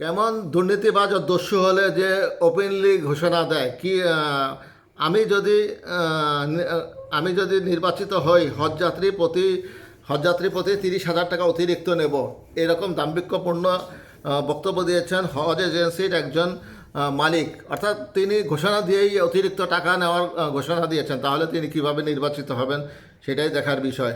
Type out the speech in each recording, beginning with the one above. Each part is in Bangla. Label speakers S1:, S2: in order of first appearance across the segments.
S1: কেমন দুর্নীতিবাজ ও দস্যু হলে যে ওপেনলি ঘোষণা দেয়? কি আমি যদি আমি যদি নির্বাচিত হই, হজযাত্রী প্রতি হজযাত্রী প্রতি তিরিশ হাজার টাকা অতিরিক্ত নেব? এরকম দাম্ভিক্যপূর্ণ বক্তব্য দিয়েছেন হজ এজেন্সির একজন মালিক। অর্থাৎ তিনি ঘোষণা দিয়েই অতিরিক্ত টাকা নেওয়ার ঘোষণা দিয়েছেন। তাহলে তিনি কীভাবে নির্বাচিত হবেন? সেটাই দেখার বিষয়।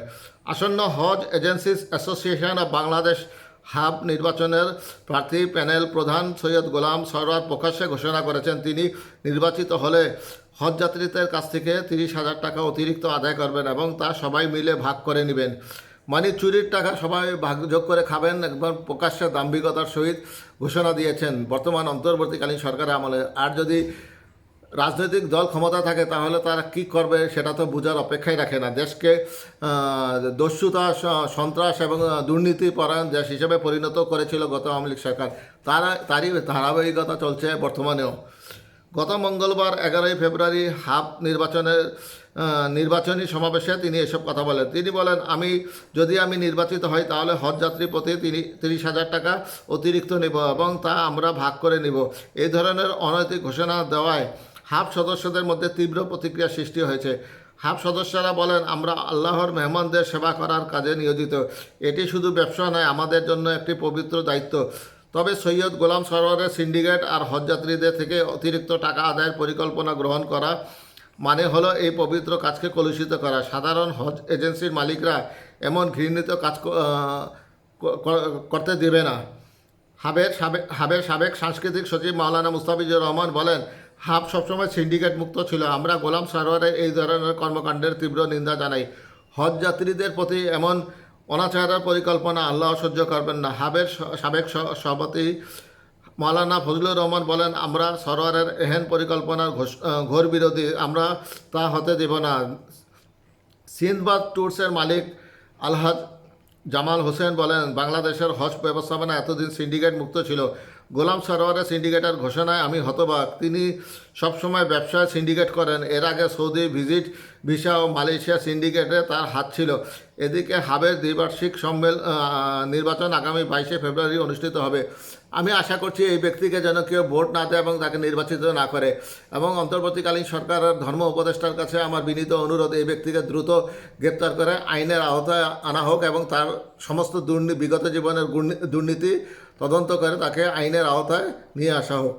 S1: আসন্ন হজ agencies association of Bangladesh HAAB নির্বাচনের প্রার্থী প্যানেল প্রধান সৈয়দ গোলাম সরওয়ার প্রকাশ্যে ঘোষণা করেছেন। তিনি নির্বাচিত হলে হজযাত্রীদের কাছ থেকে তিরিশ হাজার টাকা অতিরিক্ত আদায় করবেন এবং তা সবাই মিলে ভাগ করে নেবেন। মানে চুরির টাকা সবাই ভাগযোগ করে খাবেন একবার প্রকাশ্যে দাম্ভিকতার সহিত ঘোষণা দিয়েছেন। বর্তমান অন্তর্বর্তীকালীন সরকারের আমলে। আর যদি রাজনৈতিক দল ক্ষমতা থাকে, তাহলে তারা কি করবে সেটা তো বোঝার অপেক্ষাই রাখে না। দেশকে দস্যুতা সন্ত্রাস এবং দুর্নীতি পরায়ণ দেশ হিসেবে পরিণত করেছিল গত আওয়ামী লীগ সরকার। তারা, তারই ধারাবাহিকতা চলছে বর্তমানেও। গত মঙ্গলবার এগারোই ফেব্রুয়ারি হাফ নির্বাচনের নির্বাচনী সমাবেশে তিনি এসব কথা বলেন। তিনি বলেন, আমি, যদি আমি নির্বাচিত হই, তাহলে হজযাত্রী প্রতি তিরিশ হাজার টাকা অতিরিক্ত নেব এবং তা আমরা ভাগ করে নিব। এই ধরনের অনৈতিক ঘোষণা দেওয়ায় হাফ সদস্যদের মধ্যে তীব্র প্রতিক্রিয়া সৃষ্টি হয়েছে। হাফ সদস্যরা বলেন, আমরা আল্লাহর মেহমানদের সেবা করার কাজে নিয়োজিত। এটি শুধু ব্যবসা নয়, আমাদের জন্য একটি পবিত্র দায়িত্ব। তবে সৈয়দ গোলাম সরোয়ারের সিন্ডিকেট আর হজযাত্রীদের থেকে অতিরিক্ত টাকা আদায়ের পরিকল্পনা গ্রহণ করা মানে হলো এই পবিত্র কাজকে কলুষিত করা। সাধারণ হজ এজেন্সির মালিকরা এমন ঘৃণিত কাজ করতে দেবে না। হাবের সাবেক হাবের সাবেক সাংস্কৃতিক সচিব মাওলানা মুস্তাফিজুর রহমান বলেন হাব সবসময় সিন্ডিকেট মুক্ত ছিল। আমরা গোলাম সারোয়ারের এই ধরনের কর্মকাণ্ডের তীব্র নিন্দা জানাই। হজ যাত্রীদের প্রতি এমন অনাচারের পরিকল্পনা আল্লাহ সহ্য করবেন না। হাবের সাবেক সভাপতি মাওলানা ফজলুর রহমান বলেন, আমরা সরোয়ারের এহেন পরিকল্পনার ঘোর বিরোধী, আমরা তা হতে দেব না। সিন্ধবাদ ট্যুরসের মালিক আলহাজ জামাল হোসেন বলেন, বাংলাদেশের হজ ব্যবস্থাপনা এতদিন সিন্ডিকেট মুক্ত ছিল। গোলাম সরোয়ারের সিন্ডিকেটের ঘোষণায় আমি হতবাক। তিনি সবসময় ব্যবসায় সিন্ডিকেট করেন। এর আগে সৌদি ভিজিট ভিসা ও মালয়েশিয়া সিন্ডিকেটে তার হাত ছিল। এদিকে হাবের দ্বিবার্ষিক সম্মেল নির্বাচন আগামী বাইশে ফেব্রুয়ারি অনুষ্ঠিত হবে। আমি আশা করছি এই ব্যক্তিকে যেন কেউ ভোট না দেয় এবং তাকে নির্বাচিত না করে। এবং অন্তর্বর্তীকালীন সরকারের ধর্ম উপদেষ্টার কাছে আমার বিনীত অনুরোধ, এই ব্যক্তিকে দ্রুত গ্রেপ্তার করে আইনের আওতায় আনা হোক এবং তার সমস্ত দুর্নীতি বিগত জীবনের দুর্নীতি তদন্ত করে তাকে আইনের আওতায় নিয়ে আসা হোক।